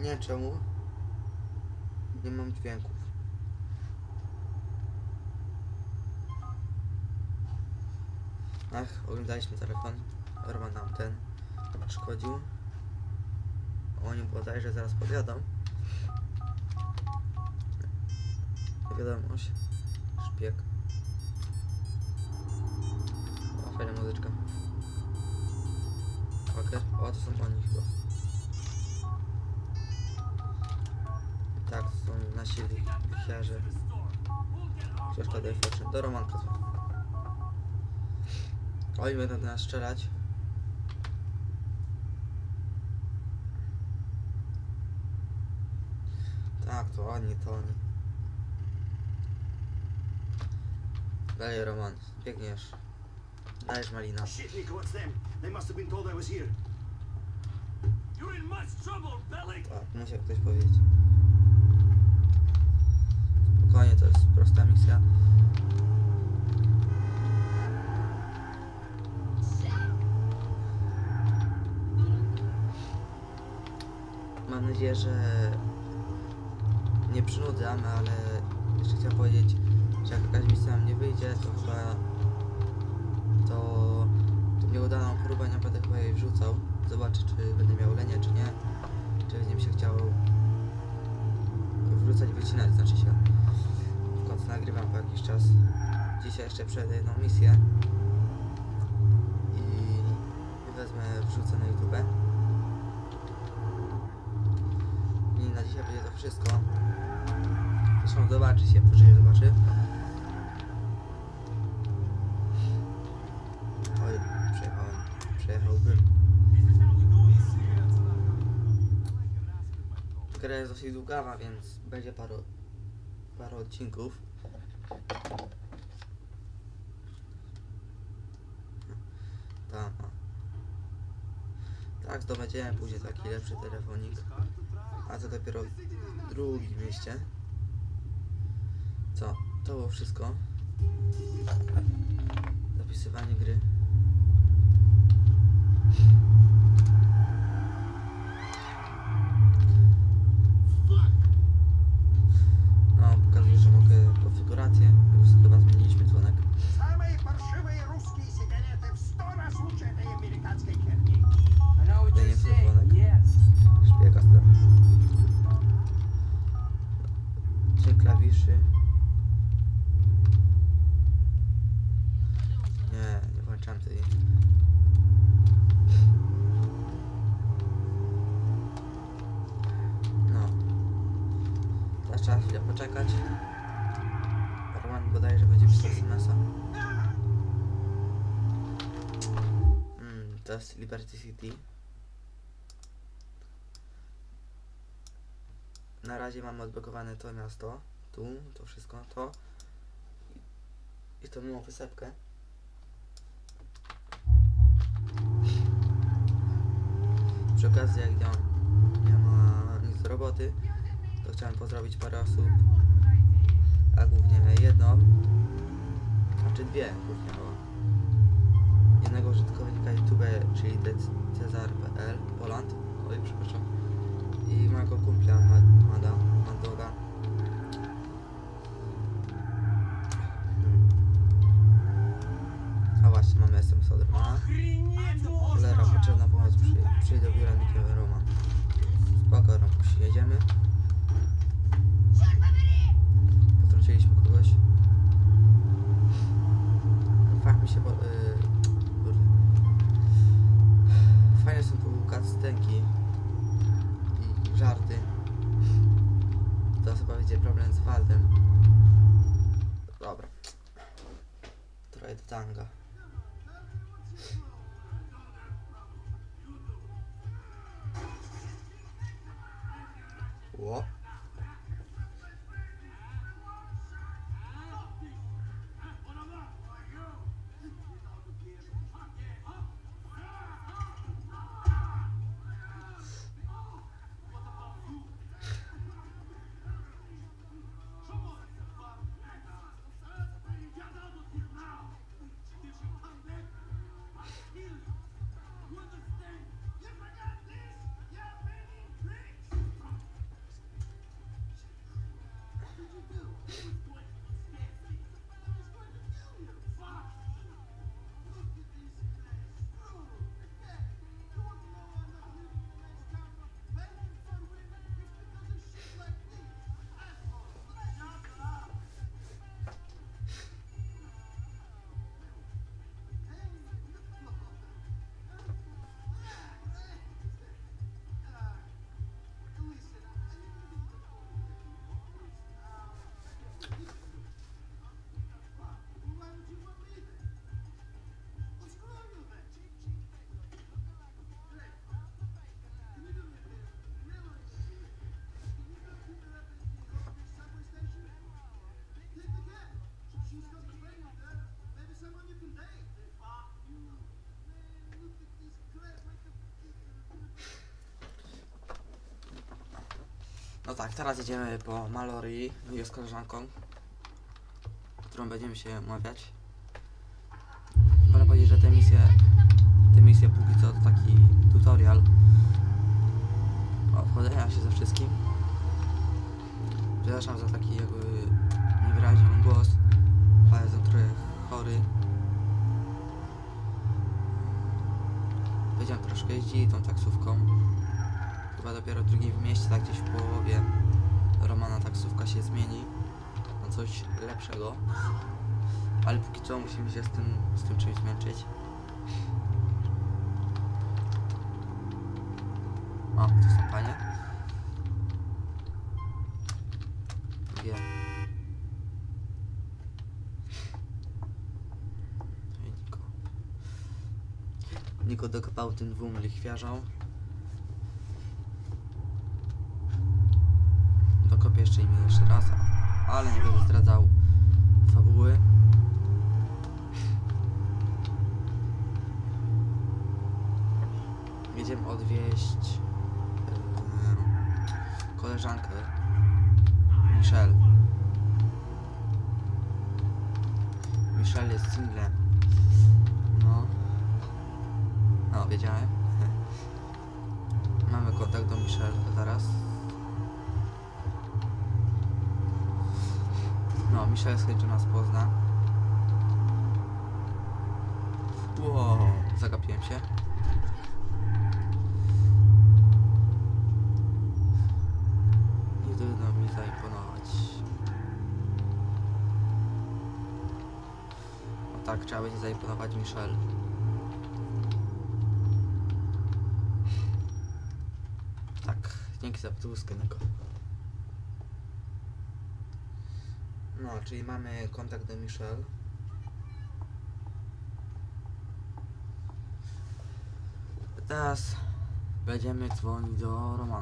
Nie czemu. Nie mam dźwięków. Ach, oglądaliśmy telefon. Roman nam ten szkodził. O nim bodajże zaraz powiadam. Wiadomość. Szpieg. O, fajna muzyczka. Hacker. O, to są oni chyba. Tak, to są nasi lichiarze. Książka do Fortune. Do Romanka. Oni będą do nas strzelać. Tak, to oni, to oni. Dalej Roman, biegniesz. Dajesz Malina. Shit, Nico, it's them. They must have been told I was here. You're in much trouble, Belly! Tak, musiał ktoś powiedzieć. Spokojnie, to jest prosta misja. Mam nadzieję, że nie przynudzamy, ale jeszcze chciałem powiedzieć, że jak jakaś misja nam nie wyjdzie, to chyba to, to nieudaną próbę nie będę chyba jej wrzucał. Zobaczę, czy będę miał lenię, czy nie. Czy będzie mi się chciało wrzucać, wycinać, znaczy się. W końcu nagrywam po jakiś czas. Dzisiaj jeszcze przejdę jedną misję. I wezmę, wrzucę na YouTube. I na dzisiaj będzie to wszystko. Zresztą zobaczy się, pożyje zobaczy. Oj, przejechałem. Przejechałbym. Gra jest dosyć długawa, więc będzie paru, paru odcinków. Tak. Tak, zdobędziemy później taki lepszy telefonik. A to dopiero w drugim mieście. Co? To było wszystko. Zapisywanie gry. Bodajże będzie pisał SMS-a. Mm, to jest Liberty City. Na razie mamy odblokowane to miasto. Tu, to wszystko, to. I to małą wysepkę. Przy okazji, jak nie ma nic do roboty, to chciałem pozdrowić parę osób, a głównie jedną, znaczy dwie głównie, bo jednego użytkownika YouTube, czyli Cezar.pl Poland, oj przepraszam, i mojego kumpla Mada, Madoga. Hmm. A właśnie, mamy jestem Sodermana. Cholera, potrzebna pomoc, przy, przyjdę do biura Nikiego Roma. Spoko, Rom, przyjedziemy. Potrąciliśmy kogoś. Fakt mi się, bo, yy. Fajne są tu cutscenki i żarty. To chyba będzie problem z Waldem. Dobra. Trochę do tanga. Ło. No tak, teraz jedziemy po Malorii no z koleżanką, którą będziemy się umawiać. Można powiedzieć, że te misje, te misje póki co to taki tutorial obchodzenia się ze wszystkim. Przepraszam za taki jakby niewyraźny głos, ale jestem trochę chory. Będziemy troszkę jeździli tą taksówką. Chyba dopiero w drugim mieście, tak gdzieś w połowie Romana taksówka się zmieni na coś lepszego. Ale póki co musimy się z tym, z tym czymś zmęczyć. O, to są panie. Wiem. Niko. Niko dokopał tym dwóm lichwiarzom. Dokopię jeszcze im jeszcze raz, ale nie będę zdradzał fabuły. Jedziemy odwieźć yy, koleżankę Michelle. Michelle jest singlem. No. No, wiedziałem. Mamy kontakt do Michelle zaraz. No, Michelle z chęcią nas pozna. Wow, zagapiłem się. Nie trudno mi zaimponować. O tak, trzeba będzie zaimponować Michelle. Tak, dzięki za podwózkę, Niko. No, czyli mamy kontakt do Michelle. Teraz będziemy dzwonić do Romana.